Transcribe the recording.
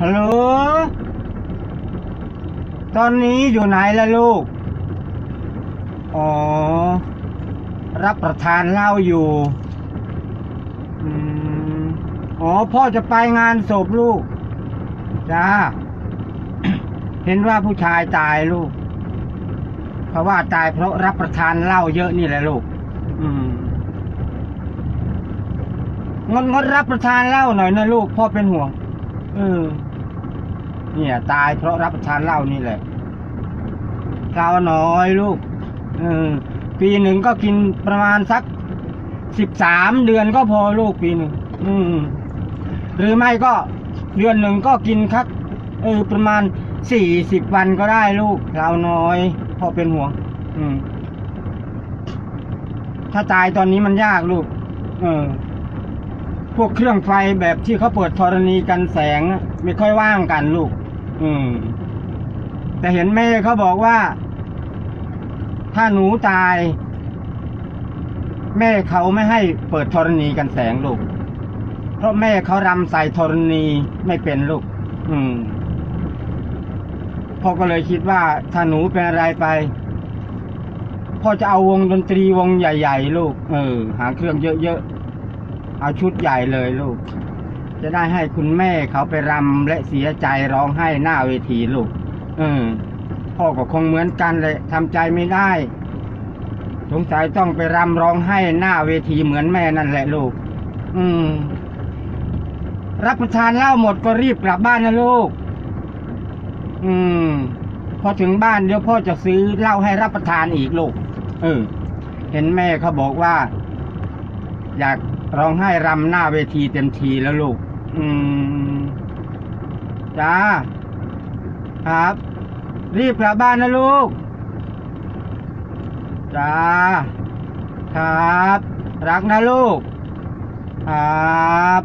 ฮัลโหล ตอนนี้อยู่ไหนล่ะลูก อ๋อ รับประทานเหล้าอยู่อืมอ๋อ พ่อจะไปงานศพลูก จ้า เห็นว่าผู้ชายตายลูก เพราะว่าตายเพราะรับประทานเหล้าเยอะนี่แหละลูก อืมงดงดรับประทานเหล้าหน่อยนะลูก พ่อเป็นห่วงเออ เนี่ย ตายเพราะรับประทานเหล้านี่แหละข้าวน้อยลูกเออปีหนึ่งก็กินประมาณสักสิบสามเดือนก็พอลูกปีหนึ่งอืม หรือไม่ก็เดือนหนึ่งก็กินครับเออประมาณสี่สิบวันก็ได้ลูกข้าวน้อยพ่อเป็นห่วง อืม ถ้าตายตอนนี้มันยากลูก เออ พวกเครื่องไฟแบบที่เขาเปิดธรณีกันแสง ไม่ค่อยว่างกันลูก อืม แต่เห็นแม่เขาบอกว่า ถ้าหนูตาย แม่เขาไม่ให้เปิดธรณีกันแสงลูก เพราะแม่เขารำใส่ธรณีไม่เป็นลูก อืมพ่อก็เลยคิดว่าถ้าหนูเป็นอะไรไปพ่อจะเอาวงดนตรีวงใหญ่ ๆ ลูก เออ หาเครื่องเยอะๆ เอาชุดใหญ่เลยลูก จะได้ให้คุณแม่เขาไปรำและเสียใจร้องไห้หน้าเวทีลูก เออพ่อก็คงเหมือนกันเลยทำใจไม่ได้ สงสัยต้องไปรำร้องไห้หน้าเวทีเหมือนแม่นั่นแหละลูก อืม รับประทานเหล้าหมดก็รีบกลับบ้านนะลูก อืม พอถึงบ้านเดี๋ยวพ่อจะซื้อเหล้าให้รับประทานอีกลูก เออ เห็นแม่เขาบอกว่า อยาก ร้องไห้รำหน้าเวทีเต็มทีแล้วลูก อืมจ้า ครับ รีบกลับบ้านนะลูก จ้า ครับ รักนะลูก ครับ